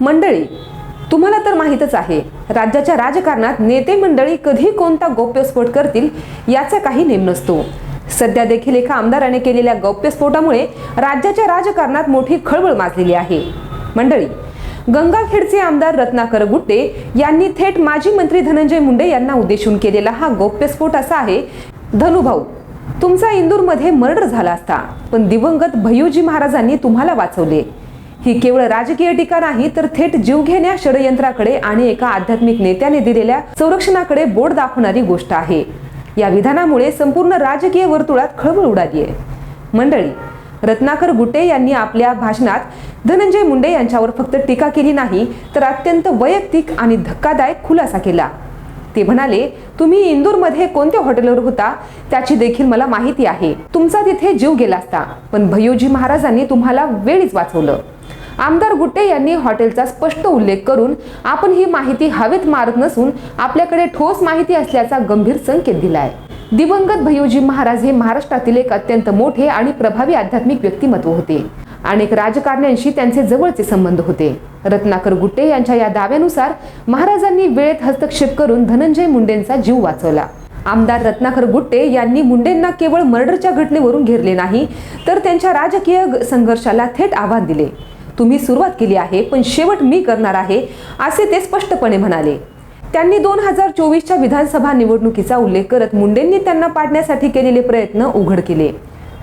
मंडळी तुम्हाला तर माहीतच आहे राज्याच्या राजकारणात नेते मंडळी कधी कोणता गौप्यस्फोट करतील याचा काही नेम नसतो. सध्या देखील एका आमदाराने केलेल्या गौप्यस्फोटामुळे राज्याच्या राजकारणात मोठी खळबळ माजलेली आहे. मंडळी गंगाखेडचे आमदार रत्नाकर गुट्टे यांनी थेट माजी मंत्री धनंजय मुंडे यांना उद्देशून केलेला हा गौप्यस्फोट असा आहे धनुभाऊ तुमचा इंदूरमध्ये मर्डर झाला असता पण दिवंगत भैयूजी महाराजांनी तुम्हाला वाचवले. ही केवळ राजकीय टीका नाही तर थेट जीवघेण्या षडयंत्राकडे आणि एका आध्यात्मिक नेत्याने दिलेल्या संरक्षणाकडे बोट दाखवणारी गोष्ट आहे. या विधानामुळे संपूर्ण राजकीय वर्तुळात खळबळ उडाली आहे. मंडळी रत्नाकर गुटे यांनी आपल्या भाषणात धनंजय मुंडे यांच्यावर फक्त टीका केली नाही तर अत्यंत वैयक्तिक आणि धक्कादायक खुलासा केला. ते म्हणाले तुम्ही इंदूरमध्ये कोणत्या हॉटेलवर होता? त्याची देखील मला माहिती आहे. तुमचा तिथे जीव गेला असता. पण भैयोजी महाराजांनी तुम्हाला वेळीच वाचवलं. आमदार गुट्टे यांनी हॉटेलचा स्पष्ट उल्लेख करून आपण ही माहिती हवेत मारत नसून आपल्याकडे ठोस माहिती असल्याचा गंभीर संकेत दिलाय. दिवंगत भैयोजी महाराज हे महाराष्ट्रातील एक अत्यंत मोठे आणि प्रभावी आध्यात्मिक व्यक्तिमत्व होते. अनेक राजकारण्यांशी त्यांचे जवळचे संबंध होते. रत्नाकर गुट्टे यांच्या या दाव्यानुसार महाराजांनी वेळेत हस्तक्षेप करून धनंजय मुंडेंचा जीव वाचवला. आमदार रत्नाकर गुट्टे यांनी मुंडेंना केवळ मर्डरच्या घटनेवरून घेरले नाही तर त्यांच्या राजकीय संघर्षाला थेट आव्हान दिले. तुम्ही सुरुवात केली आहे पण शेवट मी करणार आहे असे ते स्पष्टपणे म्हणाले. त्यांनी दोन हजार चोवीसच्या विधानसभा निवडणुकीचा उल्लेख करत मुंडेंनी त्यांना पाडण्यासाठी केलेले प्रयत्न उघड केले.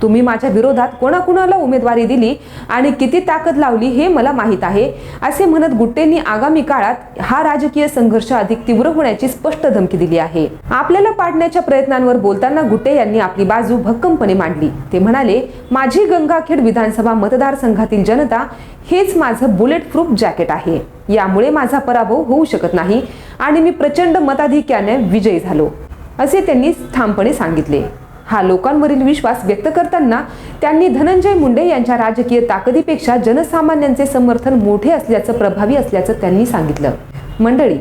तुम्ही माझ्या विरोधात कोणाकुणाला उमेदवारी दिली आणि किती ताकद लावली हे मला माहीत आहे असे म्हणत गुट्टेंनी आगामी काळात हा राजकीय संघर्ष अधिक तीव्र होण्याची स्पष्ट धमकी दिली आहे. आपल्याला पाडण्याच्या प्रयत्नांवर बोलताना गुट्टे यांनी आपली बाजू भक्कमपणे मांडली. ते म्हणाले माझी गंगाखेड विधानसभा मतदारसंघातील जनता हेच माझं बुलेट प्रूफ जॅकेट आहे. यामुळे माझा पराभव होऊ शकत नाही आणि मी प्रचंड मताधिक्याने विजयी झालो असे त्यांनी ठामपणे सांगितले. हा लोकांवरील विश्वास व्यक्त करताना त्यांनी धनंजय मुंडे यांच्या राजकीय ताकदीपेक्षा जनसामान्यांचे समर्थन मोठे असल्याचं प्रभावी असल्याचं त्यांनी सांगितलं. मंडळी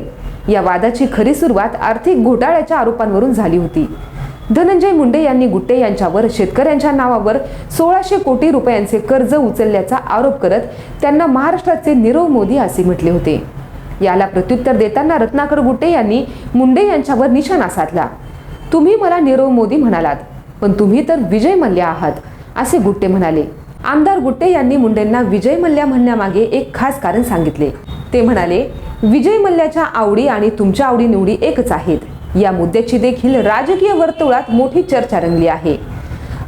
या वादाची खरी सुरुवात आर्थिक घोटाळ्याच्या आरोपांवरून झाली होती. धनंजय मुंडे यांनी गुट्टे यांच्यावर शेतकऱ्यांच्या नावावर सोळाशे कोटी रुपयांचे कर्ज उचलल्याचा आरोप करत त्यांना महाराष्ट्राचे नीरव मोदी असे म्हटले होते. याला प्रत्युत्तर देताना रत्नाकर गुट्टे यांनी मुंडे यांच्यावर निशाणा साधला. तुम्ही मला नीरव मोदी म्हणालात. पण तुम्ही तर विजय मल्ल्या आहात असे गुट्टे म्हणाले. आमदार गुट्टे यांनी मुंडेंना विजय मल्ल्या म्हणण्यामागे एक खास कारण सांगितले. ते म्हणाले विजय मल्ल्याच्या आवडी आणि तुमच्या आवडी निवडी एकच आहेत. या मुद्द्याची देखील राजकीय वर्तुळात मोठी चर्चा रंगली आहे.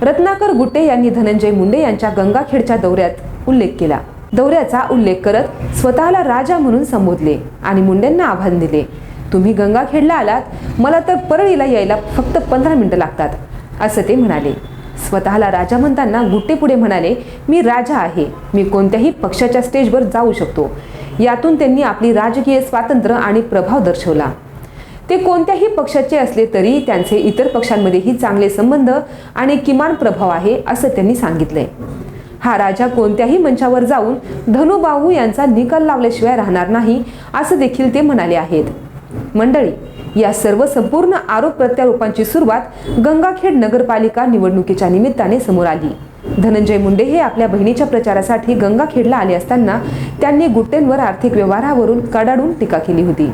रत्नाकर गुट्टे यांनी धनंजय मुंडे यांच्या गंगाखेडच्या दौऱ्यात उल्लेख केला. दौऱ्याचा उल्लेख करत स्वतःला राजा म्हणून संबोधले आणि मुंडेंना आव्हान दिले तुम्ही गंगाखेडला आलात मला तर परळीला यायला फक्त पंधरा मिनिटं लागतात. असं ते म्हणाले. स्वतःला राजा म्हणताना गुट्टे पुढे म्हणाले मी राजा आहे. मी कोणत्याही पक्षाच्या स्टेजवर जाऊ शकतो. यातून त्यांनी आपली राजकीय स्वातंत्र्य आणि प्रभाव दर्शवला. ते कोणत्याही पक्षाचे असले तरी त्यांचे इतर पक्षांमध्येही चांगले संबंध आणि किमान प्रभाव आहे असं त्यांनी सांगितलंय हा राजा कोणत्याही मंचावर जाऊन धनुबाहू यांचा निकाल लावल्याशिवाय राहणार नाही असं देखील ते म्हणाले आहेत. मंडळी या सर्व संपूर्ण आरोप प्रत्यारोपांची सुरुवात गंगाखेड नगरपालिका निवडणुकीच्या निमित्ताने समोर आली. धनंजय मुंडे हे आपल्या बहिणीच्या प्रचारासाठी गंगाखेडला आले असताना त्यांनी गुट्टेंवर आर्थिक व्यवहारावरून कडाडून टीका केली होती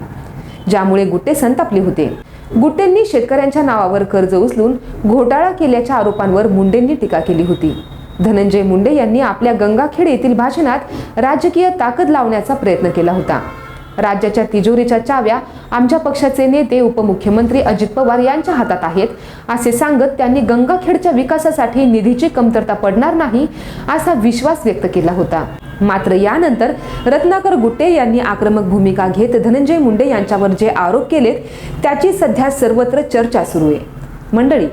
ज्यामुळे गुट्टे संतापले होते. गुट्टेंनी शेतकऱ्यांच्या नावावर कर्ज उचलून घोटाळा केल्याच्या आरोपांवर मुंडेंनी टीका केली होती. धनंजय मुंडे यांनी आपल्या गंगाखेड येथील भाषणात राजकीय ताकद लावण्याचा प्रयत्न केला होता. राज्याच्या तिजोरीच्या चाव्या आमच्या पक्षाचे नेते उपमुख्यमंत्री अजित पवार यांच्या हातात आहेत. असे सांगत त्यांनी गंगाखेडच्या विकासासाठी निधीची कमतरता पडणार नाही असा विश्वास व्यक्त केला होता. मात्र यानंतर रत्नाकर गुट्टे यांनी आक्रमक भूमिका घेत धनंजय मुंडे यांच्यावर जे आरोप केलेत त्याची सध्या सर्वत्र चर्चा सुरू आहे. मंडळी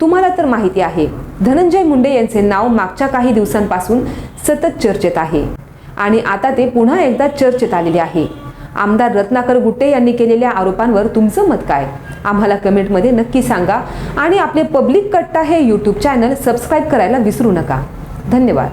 तुम्हाला तर माहिती आहे धनंजय मुंडे यांचे नाव मागच्या काही दिवसांपासून सतत चर्चेत आहे. आणि आता ते पुन्हा एकदा चर्चेत आलेले आहे. आमदार रत्नाकर गुट्टे यांनी केलेल्या आरोपांवर तुमचं मत काय? आम्हाला कमेंटमध्ये नक्की सांगा आणि आपले पब्लिक कट्टा हे यूट्यूब चॅनल सबस्क्राईब करायला विसरू नका. धन्यवाद.